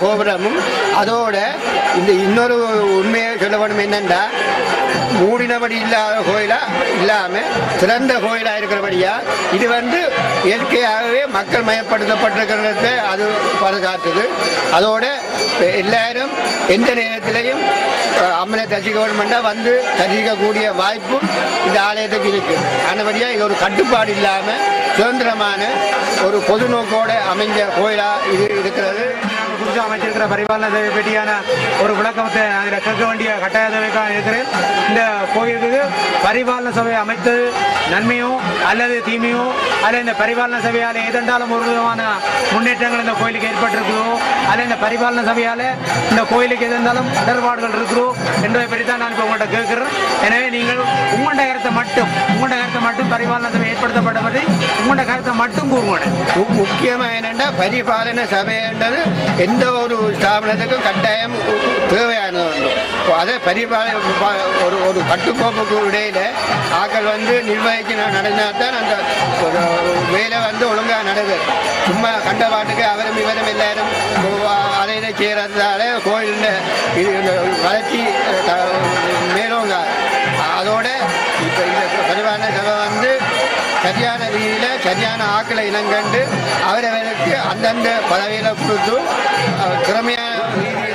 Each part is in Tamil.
கோபுரமும் அதோட இந்த இன்னொரு உண்மையை சொல்ல வேணும் என்னென்னா மூடினபடி இல்லாத கோயிலா இல்லாம திறந்த கோயிலா இருக்கிறபடியா இது வந்து இயற்கையாகவே மக்கள் மயப்படுத்தப்பட்டிருக்கிறத அது பாதுகாத்துது அதோட எல்லாரும் எந்த நேரத்திலையும் அம்மனை தரிசிக்க வேணுமெண்டா வந்து தரிசிக்கக்கூடிய வாய்ப்பும் இந்த ஆலயத்துக்கு இருக்கு. ஆனபடியா இது ஒரு கட்டுப்பாடு இல்லாம சுதந்திரமான ஒரு பொது நோக்கோடு அமைஞ்ச கோயிலா இது இருக்கிறது. குறித்து அமைச்சிருக்கிற பரிபாலன சேவை பற்றியான ஒரு விளக்கத்தை அதில் கேட்க வேண்டிய கட்டாய தேவைக்காக இருக்கிறேன். இந்த கோயிலுக்கு பரிபாலன சபை அமைத்தது நன்மையோ அல்லது தீமையோ? அல்லது இந்த பரிபாலன சபையால் ஏதென்றாலும் ஒரு விதமான முன்னேற்றங்கள் இந்த கோயிலுக்கு ஏற்பட்டிருக்குதோ? அல்லது இந்த பரிபாலன சபையால் இந்த கோயிலுக்கு எதிர்ந்தாலும் இடர்பாடுகள் இருக்கிறோ என்பதை பற்றி தான் நான் இப்போ உங்கள்கிட்ட கேட்கிறேன். எனவே நீங்கள் உங்களோட கருத்தை மட்டும் உங்களோட கருத்தை மட்டும் பரிபாலன சபை ஏற்படுத்தப்பட்டபடி உங்களோட கருத்தை மட்டும் கூறுங்க முக்கியமாக என்னென்னா பரிபாலன சபைன்றது எந்த ஒரு ஸ்தாபனத்துக்கும் கட்டாயம் தேவையானது ஒன்று அதை பரிபால ஒரு ஒரு கட்டுக்கோப்புக்கு இடையில ஆக்கள் வந்து நிர்வகிச்சு நடந்தால் தான் அந்த வேலை வந்து ஒழுங்காக நடக்குது சும்மா கண்ட பாட்டுக்கு அவரும் இவரும் எல்லாரும் அதை இதை செய்கிறதால கோயில் இது வளர்ச்சி மேலோங்க அதோட இப்போ இந்த பரிபாலன சபை சரியான ரீதியில் சரியான ஆக்களை இனங்கண்டு அவரவருக்கு அந்தந்த பதவியில் கொடுத்து திறமையான ரீதியில்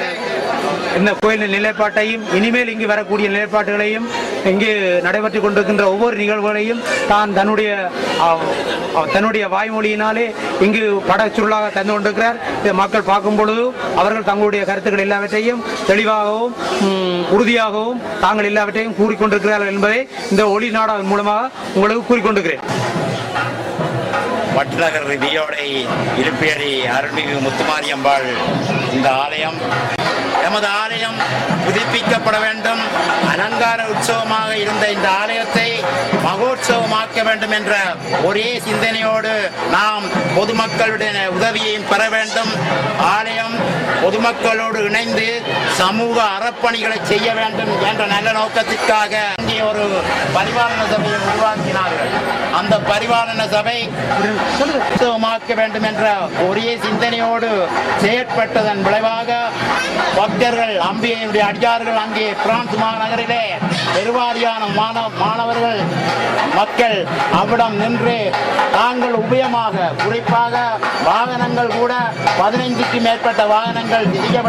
இந்த கோயிலின் நிலைப்பாட்டையும் இனிமேல் இங்கு வரக்கூடிய நிலைப்பாட்டுகளையும் இங்கு நடைபெற்றுக் கொண்டிருக்கின்ற ஒவ்வொரு நிகழ்வுகளையும் தான் தன்னுடைய தன்னுடைய வாய்மொழியினாலே இங்கு படச்சுருளாக தந்து கொண்டிருக்கிறார். இதை மக்கள் பார்க்கும் பொழுது அவர்கள் தங்களுடைய கருத்துக்கள் எல்லாவற்றையும் தெளிவாகவும் உறுதியாகவும் தாங்கள் எல்லாவற்றையும் கூறிக்கொண்டிருக்கிறார்கள் என்பதை இந்த ஒளி நாடகம் மூலமாக உங்களுக்கு கூறிக்கொண்டிருக்கிறேன். வட்டநகர் விதியோடை இருப்பேரி அருள்மிகு முத்துமாரியம்பாள் இந்த ஆலயம். எமது ஆலயம் புதுப்பிக்கப்பட வேண்டும். அலங்கார உற்சவமாக இருந்த இந்த ஆலயத்தை மகோற்சவமாக்க வேண்டும் என்ற ஒரே சிந்தனையோடு நாம் பொதுமக்களுடைய உதவியையும் பெற வேண்டும். ஆலயம் பொதுமக்களோடு இணைந்து சமூக அறப்பணிகளை செய்ய வேண்டும் என்ற நல்ல நோக்கத்திற்காக இங்கே ஒரு பரிபாலன சபையை உருவாக்கினார்கள். அந்த பரிபாலன சபை உற்சவமாக்க வேண்டும் என்ற ஒரே சிந்தனையோடு செயற்பட்டதன் விளைவாக பக்தர்கள் அம்பிகையுடைய அடியார்கள் அங்கே பிரான்ஸ் மாநகரிலே பெருவாரியான மாணவ மாணவர்கள் மக்கள் அவ்விடம் நின்று தாங்கள் உபயமாக குறிப்பாக வாகனங்கள் கூட பதினைந்துக்கு மேற்பட்ட வாகனங்கள் செய்ய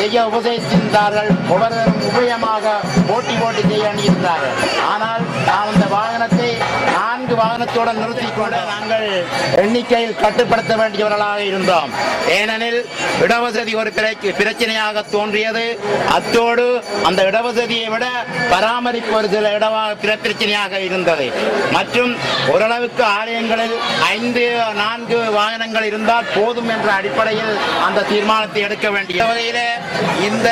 செய்ய உபதேசித்தார்கள் ஒவ்வொருவரும் உபயமாக போட்டி போட்டி செய்ய அணியிருந்தார்கள் ஆனால் நாம் இந்த வாகனத்தை நான்கு வாகனத்துடன் நிறுத்திக் கொண்டு நாங்கள் எண்ணிக்கையில் கட்டுப்படுத்த வேண்டியவர்களாக இருந்தோம். ஏனெனில் இடவசதி ஒரு பிரச்சனையாக தோன்றியது. அத்தோடு அந்த இடவசதியை விட பராமரிப்பு ஒரு சில இடமாக பிரச்சனையாக இருந்தது. மற்றும் ஓரளவுக்கு ஆலயங்களில் ஐந்து நான்கு வாகனங்கள் இருந்தால் போதும் என்ற அடிப்படையில் அந்த தீர்மானத்தை எடுக்க வேண்டிய வகையில் இந்த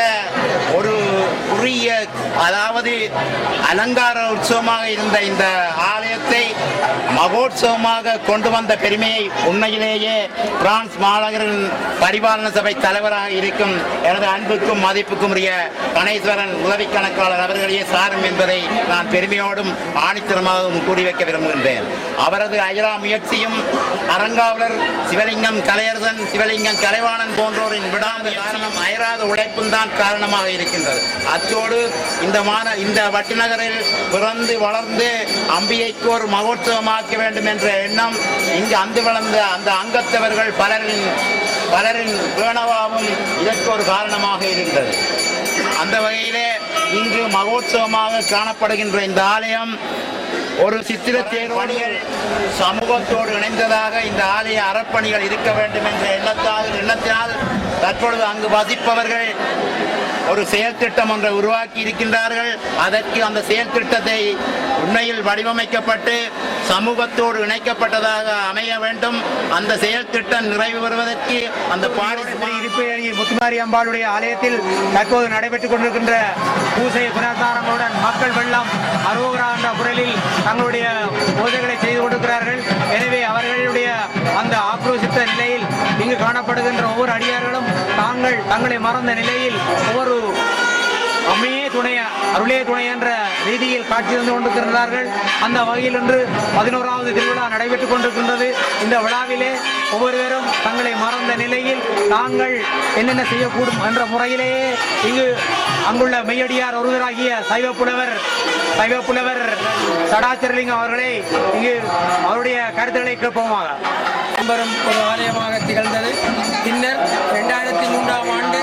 ஒரு உரிய அதாவது அலங்கார உற்சவமாக இருந்த இந்த ஆலயத்தை மகோத்சவமாக கொண்டு வந்த பெருமையை உண்மையிலேயே பிரான்ஸ் மாநகரின் பரிபாலன சபை தலைவராக இருக்கும் எனது அன்புக்கும் மதிப்புக்கும் உரிய கணேஸ்வரன் உதவி கணக்காளர் அவர்களையே சாரும் என்பதை நான் பெருமையோடும் ஆணித்தரமாகவும் கூறி வைக்க விரும்புகின்றேன். அவரது அயரா முயற்சியும் அரங்காவலர் சிவலிங்கம் கலையரசன் சிவலிங்கம் கலைவாணன் போன்றோரின் விடாத காரணம் அயராத உழைப்பும் தான் காரணமாக இருக்கின்றது. அத்தோடு இந்த மாண இந்த வட்டிநகரில் பிறந்து வளர்ந்து அம்பிகைக்கு ஒரு மகோத்சவமாக்க வேண்டும் என்ற எண்ணம் இங்கு அந்து வளர்ந்த அந்த அங்கத்தவர்கள் பலரின் பலரின் வேணவாவும் இதற்கு ஒரு காரணமாக இருந்தது. அந்த வகையிலே இங்கு மகோத்சவமாக காணப்படுகின்ற இந்த ஆலயம் ஒரு சித்திர தேர்வணிகள் சமூகத்தோடு இணைந்ததாக இந்த ஆலய அறப்பணிகள் இருக்க வேண்டும் என்ற எண்ணத்தால் எண்ணத்தினால் தற்பொழுது அங்கு வசிப்பவர்கள் ஒரு செயல் திட்டம் ஒன்றை உருவாக்கி இருக்கின்றார்கள். அதற்கு அந்த செயல் திட்டத்தை உண்மையில் வடிவமைக்கப்பட்டு சமூகத்தோடு இணைக்கப்பட்டதாக அமைய வேண்டும். அந்த செயல் திட்டம் நிறைவு பெறுவதற்கு அந்த பாரிஸ் இருப்பேரி முத்துமாரி அம்பாளுடைய ஆலயத்தில் தற்போது நடைபெற்றுக் கொண்டிருக்கின்ற பூசை புனர்தாரங்களுடன் மக்கள் வெள்ளம் அரோகரா என்ற குரலில் தங்களுடைய பூஜைகளை செய்து கொண்டிருக்கிறார்கள் எனவே அவர்களுடைய அந்த ஆக்ரோசித்த காணப்படுகின்ற ஒவ்வொரு அடியார்களும் தாங்கள் தங்களை மறந்த நிலையில் ஒவ்வொரு அம்மையே துணை அருளே துணை என்ற ரீதியில் காட்சி தந்து கொண்டிருக்கிறார்கள் அந்த வகையில் இன்று பதினோராவது திருவிழா நடைபெற்றுக் கொண்டிருக்கின்றது. இந்த விழாவிலே ஒவ்வொருவரும் தங்களை மறந்த நிலையில் தாங்கள் என்னென்ன செய்யக்கூடும் என்ற முறையிலேயே இங்கு அங்குள்ள மெய்யடியார் ஒருவராகிய சைவ புலவர் சைவ புலவர் சடாச்சரலிங்கம் அவர்களை இங்கு அவருடைய கருத்துக்களை கேட்போமாக. பெரும் ஒரு ஆலயமாக திகழ்ந்தது. பின்னர் ரெண்டாயிரத்தி மூன்றாம் ஆண்டு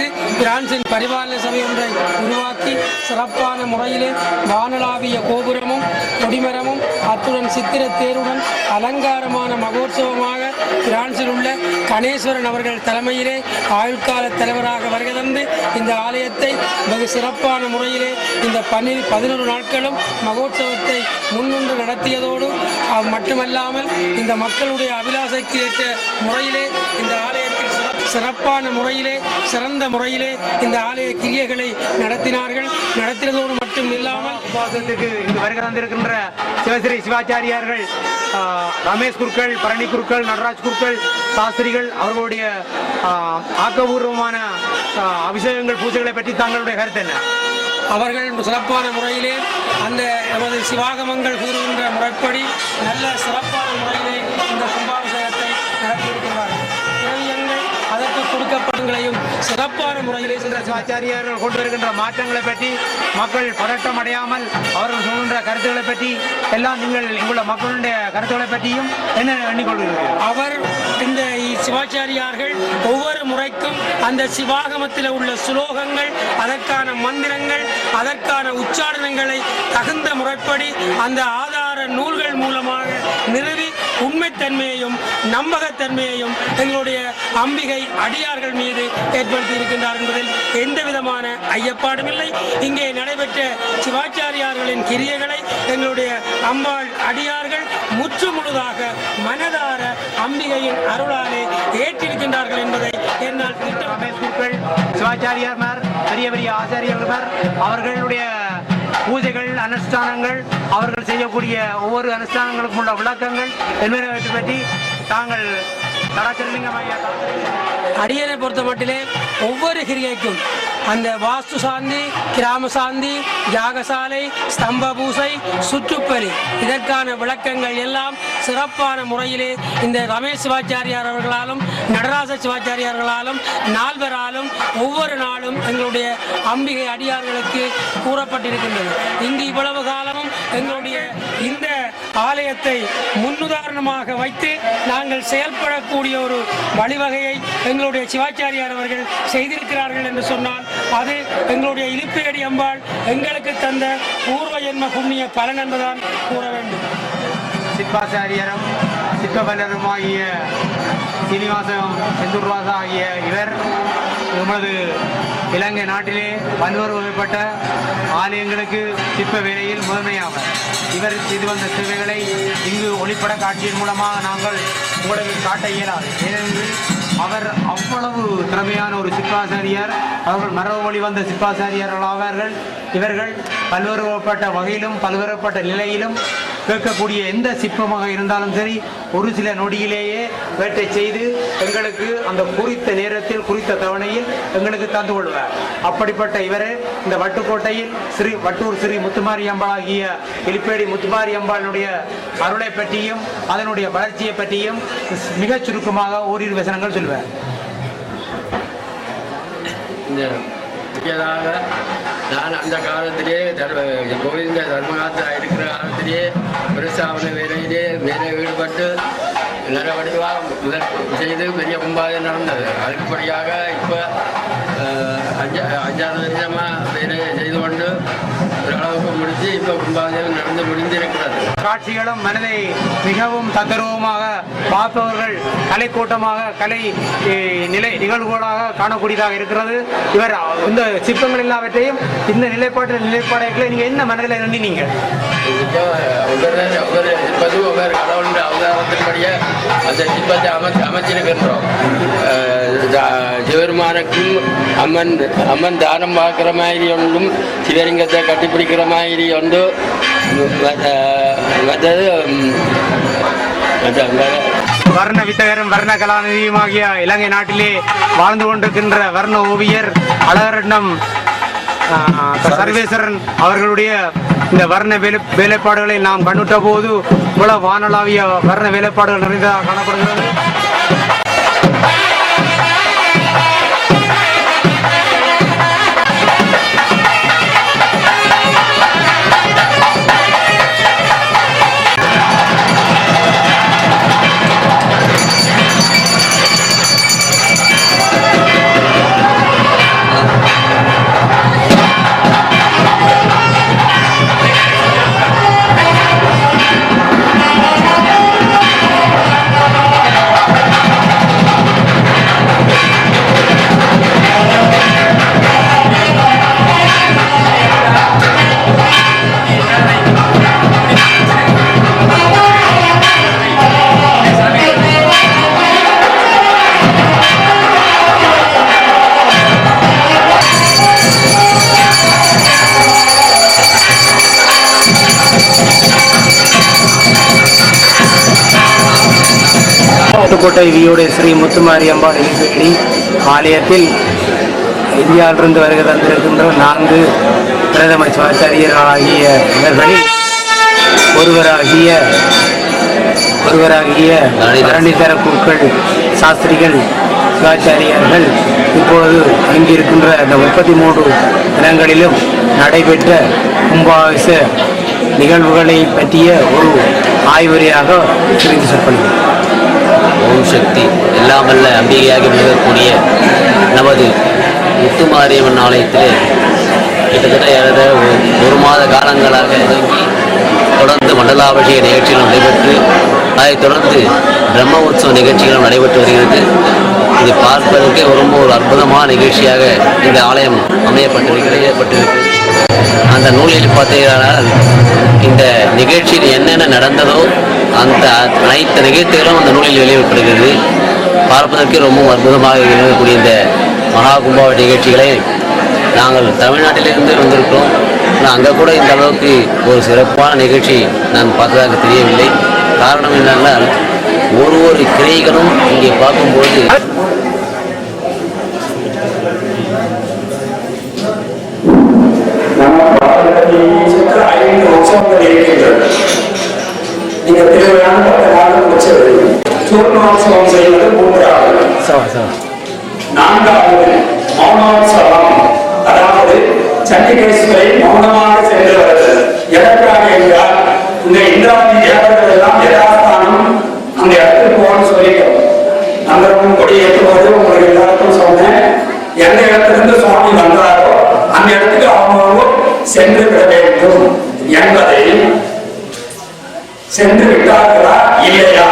இணைந்து பிரான்சின் பரிபாலன சபை ஒன்றை உருவாக்கி சிறப்பான முறையிலே வானளாவிய கோபுரமும் கொடிமரமும் அத்துடன் சித்திர தேருடன் அலங்காரமான மகோற்சவமாக பிரான்சில் உள்ள கணேஸ்வரன் அவர்கள் தலைமையிலே ஆயுட்கால தலைவராக வருகை தந்து இந்த ஆலயத்தை வெகு சிறப்பான முறையிலே இந்த பன்னி பதினொரு நாட்களும் மகோற்சவத்தை முன்னின்று நடத்தியதோடு அது மட்டுமல்லாமல் இந்த மக்களுடைய அபிலாசைக்கு ஏற்ற முறையிலே இந்த ஆலயத்தை சிறப்பான முறையிலே சிறந்த முறையிலே இந்த ஆலய கிரியைகளை நடத்தினார்கள். நடத்தினதோடு மட்டும் இல்லாமல் வருகை தந்திருக்கின்ற சிவஸ்ரீ சிவாச்சாரியார்கள் ரமேஷ் குருக்கள் பரணி குருக்கள் நடராஜ் குருக்கள் சாஸ்திரிகள் அவர்களுடைய ஆக்கபூர்வமான அபிஷேகங்கள் பூஜைகளை பற்றி தங்களுடைய கருத்து என்ன? அவர்கள் சிறப்பான முறையிலே அந்த நமது சிவாகமங்கள் கூறுகின்ற முறைப்படி நல்ல சிறப்பான முறையிலே இந்த கும்பாபிஷேகத்தை நடத்தியிருக்கிறார்கள் திரவியங்கள் கொடுக்கப்படங்களையும் சிறப்பான முறையிலே சிவாச்சாரியார்கள் கொண்டு வருகின்ற மாற்றங்களை பற்றி மக்கள் பதட்டம் அடையாமல் அவர்கள் சொல்கின்ற கருத்துக்களை பற்றி எல்லாம் நீங்கள் இங்குள்ள மக்களுடைய கருத்துக்களை பற்றியும் என்ன எண்ணிக்கொள்கிறீர்கள்? அவர் இந்த சிவாச்சாரியார்கள் ஒவ்வொரு முறைக்கும் அந்த சிவாகமத்தில் உள்ள சுலோகங்கள் அதற்கான மந்திரங்கள் அதற்கான உச்சாரணங்களை தகுந்த முறைப்படி அந்த ஆதார நூல்கள் மூலமாக நிறுவி உண்மைத்தன்மையையும் நம்பகத்தன்மையையும் எங்களுடைய அம்பிகை அடியார்கள் மீது ஏற்படுத்தி இருக்கின்றார் என்பதில் எந்த விதமான ஐயப்பாடும் இல்லை இங்கே நடைபெற்ற சிவாச்சாரியார்களின் கிரியைகளை எங்களுடைய அம்பாள் அடியார்கள் முற்று முழுதாக மனதார அம்பிகையின் அருளாலே ஏற்றிருக்கின்றார்கள் என்பதை என்னால் திட்டம் சிவாச்சாரியார்மார் பெரிய பெரிய ஆச்சாரியர்கள் அவர்களுடைய பூஜைகள் அனுஷ்டானங்கள் அவர்கள் செய்யக்கூடிய ஒவ்வொரு அனுஷ்டானங்களுக்கும் உள்ள விளக்கங்கள் என்பதை பற்றி தாங்கள் தடாச்சரலிங்கம் அடியனை பொறுத்த மட்டிலே ஒவ்வொரு கிரியைக்கும் அந்த வாஸ்து சாந்தி கிராம சாந்தி யாகசாலை ஸ்தம்ப பூசை சுற்றுப்பலி இதற்கான விளக்கங்கள் எல்லாம் சிறப்பான முறையிலே இந்த ரமேஷ் சிவாச்சாரியார் அவர்களாலும் நடராஜ சிவாச்சாரியார்களாலும் நால்வராலும் ஒவ்வொரு நாளும் எங்களுடைய அம்பிகை அடியார்களுக்கு கூறப்பட்டிருக்கின்றது. இங்கு இவ்வளவு காலமும் எங்களுடைய இந்த ஆலயத்தை முன்னுதாரணமாக வைத்து நாங்கள் செயல்படக்கூடிய ஒரு வழிவகையை எங்களுடைய சிவாச்சாரியார் அவர்கள் செய்திருக்கிறார்கள் என்று சொன்னால் அது எங்களுடைய இழுப்பேடி அம்பாள் எங்களுக்கு தந்த பூர்வ ஜென்ம புண்ணிய பலன் என்பதான் கூற வேண்டும். சிற்பாச்சாரியரும் சிற்பவல்லருமாகிய சீனிவாசம் செந்தூர்வாசா ஆகிய இவர் எமது இலங்கை நாட்டிலே பல்வேறு வகைப்பட்ட ஆலயங்களுக்கு சிற்ப வேலையில் முதன்மையாவர். இவர் செய்து வந்த சேவைகளை இங்கு ஒளிப்பட காட்சியின் மூலமாக நாங்கள் உங்களுக்கு காட்ட இயலாது. ஏனென்று அவர் அவ்வளவு திறமையான ஒரு சிற்பாசாரியார் அவர்கள் மரபு வழி வந்த சிற்பாசாரியார்கள் ஆவார்கள் இவர்கள் பல்வேறுபட்ட வகையிலும் பல்வேறுபட்ட நிலையிலும் கேட்கக்கூடிய எந்த சிற்பமாக இருந்தாலும் சரி ஒரு சில நொடியிலேயே வேட்டை செய்து எங்களுக்கு அந்த குறித்த நேரத்தில் குறித்த தவணையில் எங்களுக்கு தந்து கொள்வார். அப்படிப்பட்ட இவர் இந்த வட்டுக்கோட்டையில் ஸ்ரீ வட்டூர் ஸ்ரீ முத்துமாரி அம்பாள் ஆகிய இலிப்பேடி முத்துமாரி அம்பாளுடைய அருளை பற்றியும் அதனுடைய வளர்ச்சியை பற்றியும் மிகச் சுருக்கமாக ஓரிரு வசனங்கள் சொல்வார். இந்த நான் அந்த காலத்திலே தர்ம கோவிந்த தர்மகாலத்தில் இருக்கிற காலத்திலே பிரசாவன வேலையிலே வேலை ஈடுபட்டு நடவடிவாக முதல் செய்து பெரிய கும்பாக நடந்தது. அதுக்குப்படியாக இப்போ அஞ்சா அஞ்சாறு வருஷமாக வேலையை செய்து கொண்டு ஓரளவுக்கு முடித்து இப்போ கும்பாதேவம் நடந்து முடிந்திருக்கிறது. காட்சிகளும் மனதை மிகவும் தத்ரூபமாக பார்ப்பவர்கள் கலைக்கூட்டமாக கலை நிலை நிகழ்வுகளாக காணக்கூடியதாக இருக்கிறது இவர் இந்த சிற்பங்கள் எல்லாவற்றையும் இந்த நிலைப்பாட்டில் நிலைப்பாடுகளை நீங்கள் என்ன மனதில் எண்ணினீங்க இப்போ கடவுளுடைய அவதாரத்தின்படியே அந்த சிற்பத்தை அமைச்சு அமைச்சிருக்கின்றோம் அஹ் அம்மன் அம்மன் தானம் பார்க்குற மாதிரி ஒன்றும் சிவலிங்கத்தை கட்டிப்பிடிக்கிற மாதிரி ஒன்று வர்ண வித்தகரும் வர்ண கலாநிதியுமாகிய இலங்கை நாட்டிலே வாழ்ந்து கொண்டிருக்கின்ற வர்ண ஓவியர் அழகரட்னம் சர்வேஸ்வரன் அவர்களுடைய இந்த வர்ண வேலை வேலைப்பாடுகளை நாம் கண்டுட்ட போது உல வானளாவிய வர்ண வேலைப்பாடுகள் நிறைந்ததாக காணப்படுகிறது. புதுக்கோட்டை வியோட ஸ்ரீ முத்துமாரி அம்பாள் இணைப்பேடி ஆலயத்தில் இந்தியாவிலிருந்து வருகை தந்திருக்கின்ற நான்கு பிரதம சுவாச்சாரியர்களாகிய இவர்களில் ஒருவராகிய ஒருவராகிய பரணிதர குருக்கள் சாஸ்திரிகள் சிவாச்சாரியார்கள் இப்பொழுது அங்கிருக்கின்ற இந்த முப்பத்தி மூன்று தினங்களிலும் நடைபெற்ற கும்பாபிஷ நிகழ்வுகளை பற்றிய ஒரு ஆய்வுரையாக தெரிந்து சொல்லப்படுகிறது ஓம் சக்தி எல்லாம் வல்ல அம்பிகையாகி விளங்கக்கூடிய நமது முத்துமாரியம்மன் ஆலயத்திலே கிட்டத்தட்ட ஏறத ஒரு மாத காலங்களாக இறங்கி தொடர்ந்து மண்டலாபிஷேக நிகழ்ச்சிகள் நடைபெற்று அதைத் தொடர்ந்து பிரம்ம உற்சவ நிகழ்ச்சிகளும் நடைபெற்று வருகிறது. இது பார்ப்பதற்கே ரொம்ப ஒரு அற்புதமான நிகழ்ச்சியாக இந்த ஆலயம் அமையப்பட்டிருக்கிறது ஏற்பட்டிருக்கிறது. அந்த நூலில் பார்த்தீங்கன்னா இந்த நிகழ்ச்சியில் என்னென்ன நடந்ததோ அந்த அனைத்து நிகழ்ச்சிகளும் அந்த நூலில் வெளியிடப்படுகிறது. பார்ப்பதற்கு ரொம்பவும் அற்புதமாக இருக்கக்கூடிய இந்த மகா கும்பாவ நிகழ்ச்சிகளை நாங்கள் தமிழ்நாட்டிலிருந்து வந்திருக்கிறோம். ஆனால் அங்கே கூட இந்த அளவுக்கு ஒரு சிறப்பான நிகழ்ச்சி நான் பார்த்ததாக தெரியவில்லை. காரணம் என்னென்னால் ஒரு ஒரு கிரைகளும் இங்கே பார்க்கும்போது நீங்க தேவையான பத்து நாளும் வச்சது. சூர்ணோத்சவம் செய்வது மூன்றாவது. நான்காவது மௌனோத்சவம். அதாவது சண்டிகேஸ்வரை மௌனமாக சென்று வருது எதற்காக என்றால் இந்த இந்திராதி சென்று விட்டார்களா இல்லையா?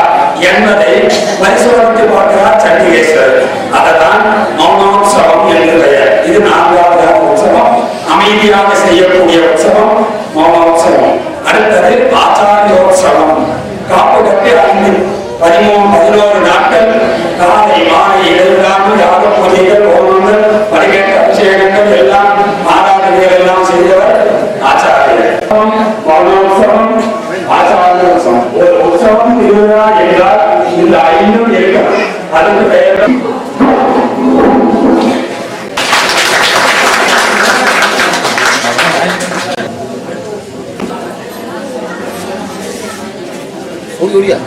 என்பதை பரிசோதித்து பார்க்கிறார் சண்டிகேஸ்வரர். அததான் மௌனோத்சவம் என்று பெயர். இது நான்காவது உற்சவம். அமைதியாக செய்யக்கூடிய உற்சவம். হুজুরিয়া